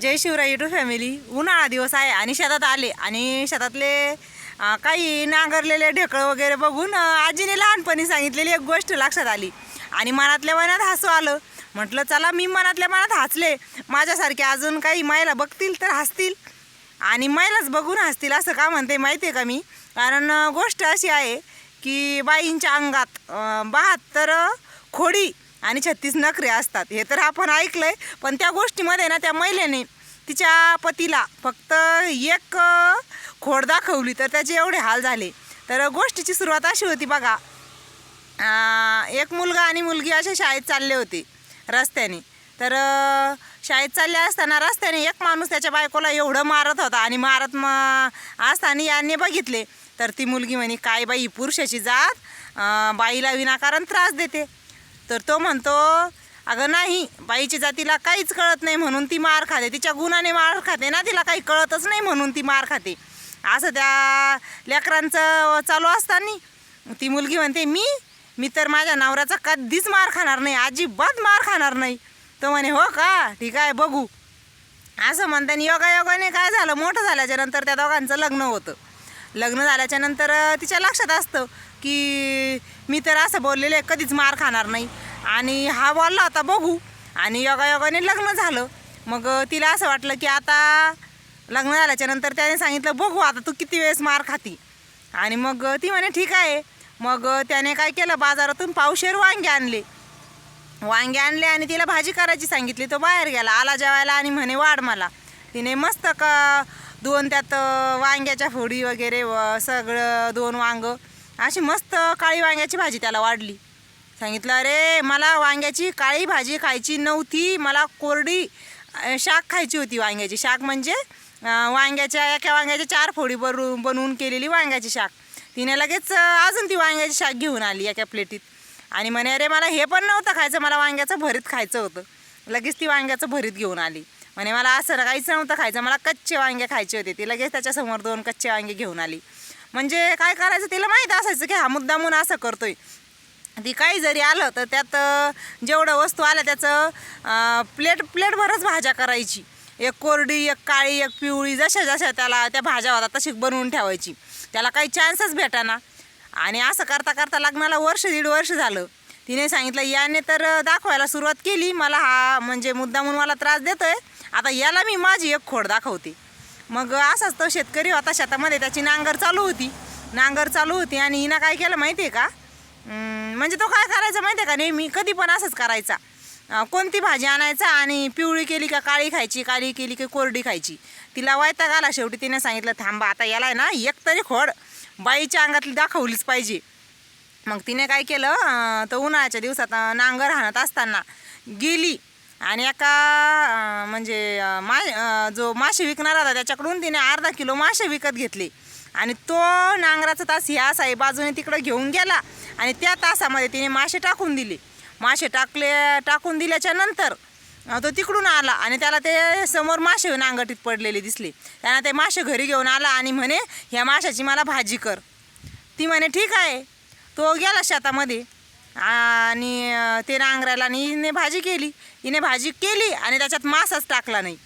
जय Shivray YouTube family उन्हाळा दिवस आहे आणि शेतात आले. आणि शेतातले काही नांगरलेले ढेकळं वगैरे बघून आजीने लहानपणी सांगितलेली एक गोष्ट लक्षात आली. आणि मनातल्या मनात हसू आलं. म्हटलं चला मी मनातल्या मनात हसले. माझ्यासारखे अजून काही महिला बघतील तर हसतील. आणि महिलाच बघून हसतील असं का म्हणते माहिती आहे का मी? कारण गोष्ट अशी आहे की बाईंच्या अंगात बहात्तर खोडी आणि छत्तीस नखरे असतात. हे तर आपण ऐकलंय पण त्या गोष्टीमध्ये ना त्या महिलेने तिच्या पतीला फक्त एक खोड दाखवली तर त्याचे एवढे हाल झाले. तर गोष्टीची सुरुवात अशी होती बघा. एक मुलगा आणि मुलगी असे शाळेत चालले होते रस्त्याने. तर शाळेत चालले असताना रस्त्याने एक माणूस त्याच्या बायकोला एवढं मारत होता आणि मारत म असताना यांनी बघितले. तर ती मुलगी म्हणे काय बाई पुरुषाची जात बाईला विनाकारण त्रास देते. तर तो म्हणतो अगं नाही बाईच्या जातीला काहीच कळत नाही म्हणून ती मार खाते. तिच्या गुणाने मार खाते ना तिला काही कळतच नाही म्हणून ती मार खाते. असं त्या लेकरांचं चालू असताना ती मुलगी म्हणते मी मी तर माझ्या नवऱ्याचा कधीच मार खाणार नाही अजिबात मार खाणार नाही. तो म्हणे हो का? ठीक आहे बघू. असं म्हणताना योगा योगाने काय झालं मोठं झाल्याच्यानंतर त्या दोघांचं लग्न होतं. लग्न झाल्याच्यानंतर तिच्या लक्षात असतं की मी तर असं बोललेलं आहे कधीच मार खाणार नाही. आणि हा बोलला होता बघू. आणि योगायोगाने लग्न झालं. मग तिला असं वाटलं की आता लग्न झाल्याच्यानंतर त्याने सांगितलं बघू आता तू किती वेळेस मार खाती. आणि मग ती म्हणे ठीक आहे. मग त्याने काय केलं बाजारातून पावशेर वांगे आणले. वांगे आणले आणि तिला भाजी करायची सांगितली. तो बाहेर गेला आला जेवायला आणि म्हणे वाढ मला. तिने मस्त का दोन त्यात वांग्याच्या फोडी वगैरे व सगळं दोन वांग अशी मस्त काळी वांग्याची भाजी त्याला वाढली. सांगितलं अरे मला वांग्याची काळी भाजी खायची नव्हती. मला कोरडी शाक खायची होती वांग्याची. शाक म्हणजे वांग्याच्या एका वांग्याच्या चार फोडी बरू बनवून केलेली वांग्याची शाक. तिने लगेच अजून ती वांग्याची शाक घेऊन आली एका प्लेटीत. आणि म्हणे अरे मला हे पण नव्हतं खायचं. मला वांग्याचं भरीत खायचं होतं. लगेच ती वांग्याचं भरीत घेऊन आली. म्हणे मला असं काहीच नव्हतं खायचं. मला कच्चे वांगे खायचे होते. ती लगेच त्याच्यासमोर दोन कच्चे वांगे घेऊन आली. म्हणजे काय करायचं तिला माहीत असायचं की हा मुद्दामून असं करतोय. ती काही जरी आलं तर त्यात जेवढं वस्तू आल्या त्याचं प्लेट प्लेटभरच भाज्या करायची. एक कोरडी एक काळी एक पिवळी जशा जशा त्याला त्या भाज्या होतात तशी बनवून ठेवायची. त्याला काही चान्सच भेटाना. आणि असं करता करता लग्नाला वर्ष दीड वर्ष झालं. तिने सांगितलं याने तर दाखवायला सुरुवात केली. मला हा म्हणजे मुद्दा म्हणून मला त्रास देतो आहे आता याला मी माझी एक खोड दाखवते. मग असाच तो शेतकरी होता. शेतामध्ये त्याची नांगर चालू होती. नांगर चालू होती आणि हिनं काय केलं माहिती आहे का? म्हणजे तो काय करायचा माहिती आहे का नेहमी? कधी पण असंच करायचा. कोणती भाजी आणायचा आणि पिवळी केली का काळी खायची काळी केली की कोरडी खायची? तिला वैताग आला शेवटी. तिने सांगितलं थांबा आता याला आहे ना एक तरी खोड. बाईच्या अंगातली दाखवलीच पाहिजे. मग तिने काय केलं तर उन्हाळ्याच्या दिवसात नांगर हाणत असताना गेली आणि एका म्हणजे मा जो मासे विकणारा होता त्याच्याकडून तिने अर्धा किलो मासे विकत घेतले. आणि तो नांगराचा तास ह्या साई बाजूने तिकडं घेऊन गेला. आणि त्या तासामध्ये तिने मासे टाकून दिले. मासे टाकले टाकून दिल्याच्या नंतर तो तिकडून आला आणि त्याला ते समोर मासे नांगटीत पडलेले दिसले. त्यानं ते मासे घरी घेऊन आला आणि म्हणे ह्या माशाची मला भाजी कर. ती म्हणे ठीक आहे. तो गेला शेतामध्ये आणि ते नांगरायला आणि हिने भाजी केली. हिने भाजी केली आणि त्याच्यात मासाच टाकला नाही.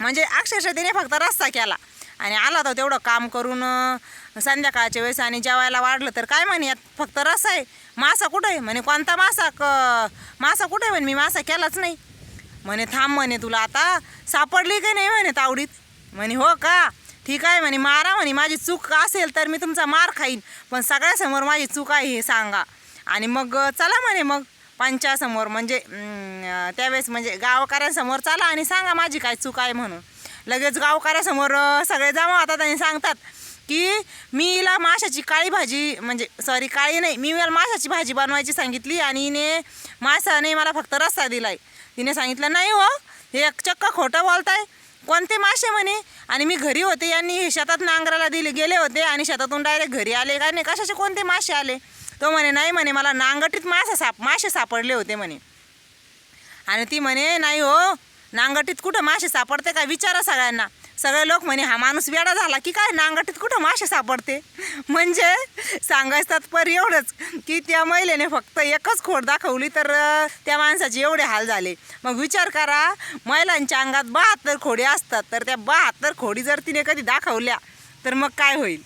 म्हणजे अक्षरशः तिने फक्त रस्ता केला. आणि आला तो तेवढं काम करून संध्याकाळच्या वेळेस आणि जेवायला वाढलं तर काय म्हणे यात फक्त रस आहे. मासा कुठं आहे? म्हणे कोणता मासा? क मासा कुठं आहे म्हणे? मी मासा केलाच नाही. म्हणे थांब म्हणे तुला आता. सापडली की नाही म्हणे तावडीत? म्हणे हो का? ठीक आहे म्हणे मारा म्हणे. माझी चूक असेल तर मी तुमचा मार खाईन. पण सगळ्यासमोर माझी चूक आहे हे सांगा. आणि मग चला म्हणे मग. पंचासमोर म्हणजे त्यावेळेस म्हणजे गावकऱ्यांसमोर चला आणि सांगा माझी काय चूक आहे म्हणून. लगेच गावकऱ्यासमोर सगळे जमा होतात आणि सांगतात की मी हिला माशाची काळी भाजी म्हणजे सॉरी काळी नाही मी हिला माशाची भाजी बनवायची सांगितली आणि हिने माशाने मला फक्त रस्सा दिलाय. तिने सांगितलं नाही हो हे एक चक्क खोटं बोलताय. कोणते मासे म्हणे? आणि मी घरी होते यांनी शेतात नांगराला दिले गेले होते आणि शेतातून डायरेक्ट घरी आले. काय नाही कशाचे कोणते मासे आले? तो म्हणे नाही म्हणे मला नांगटीत मासा साप मासे सापडले होते म्हणे. आणि ती म्हणे नाही हो नांगटीत कुठं मासे सापडते का विचारा सगळ्यांना. सगळे लोक म्हणे हा माणूस वेडा झाला की काय? नांगटीत कुठं मासे सापडते? म्हणजे सांगायचं तात्पर्य एवढंच की त्या महिलेने फक्त एकच खोड दाखवली तर त्या माणसाचे एवढे हाल झाले. मग विचार करा महिलांच्या अंगात बहात्तर खोडी असतात तर त्या बहात्तर खोडी जर तिने कधी दाखवल्या तर मग काय होईल?